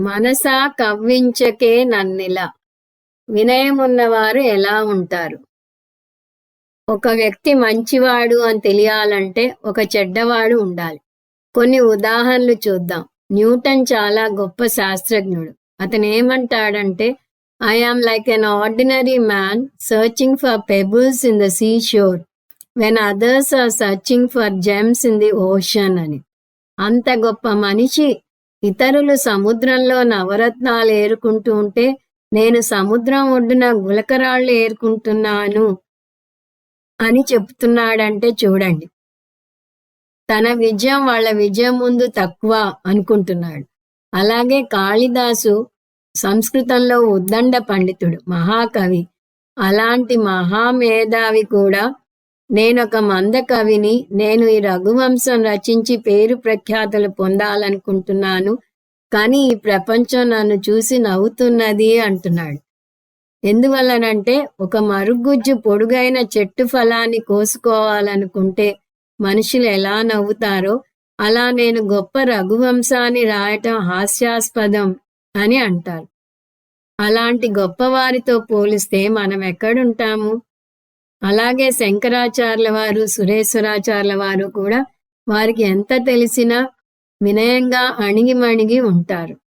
మనసా కవ్వించకే నన్నిలా. వినయమున్నవారు ఎలా ఉంటారు? ఒక వ్యక్తి మంచివాడు అని తెలియాలంటే ఒక చెడ్డవాడు ఉండాలి. కొన్ని ఉదాహరణలు చూద్దాం. న్యూటన్ చాలా గొప్ప శాస్త్రజ్ఞుడు. అతను ఏమంటాడంటే I am like an ordinary man searching for pebbles in the sea shore when others are searching for gems in the ocean అని. అంత గొప్ప మనిషి ఇతరులు సముద్రంలో నవరత్నాలు ఏరుకుంటూ ఉంటే నేను సముద్రం ఒడ్డున గులకరాళ్ళు ఏరుకుంటున్నాను అని చెప్తున్నాడంటే చూడండి. తన విజయం వాళ్ళ విజయం ముందు తక్కువ అనుకుంటున్నాడు. అలాగే కాళిదాసు సంస్కృతంలో ఉద్దండ పండితుడు మహాకవి. అలాంటి మహామేధావి కూడా నేనొక మంద కవిని నేను ఈ రఘువంశం రచించి పేరు ప్రఖ్యాతులు పొందాలనుకుంటున్నాను కానీ ఈ ప్రపంచం నన్ను చూసి నవ్వుతున్నది అంటున్నాడు. ఎందువల్లనంటే ఒక మరుగుజ్జు పొడుగైన చెట్టు ఫలాన్ని కోసుకోవాలనుకుంటే మనుషులు ఎలా నవ్వుతారో అలా నేను గొప్ప రఘువంశాన్ని రాయటం హాస్యాస్పదం అని అంటారు. అలాంటి గొప్పవారితో పోలిస్తే మనం ఎక్కడుంటాము అలాగే శంకరాచార్యుల వారు సురేశ్వరాచార్యుల వారు కూడా వారికి ఎంత తెలిసినా వినయంగా అణిగిమణిగి ఉంటారు.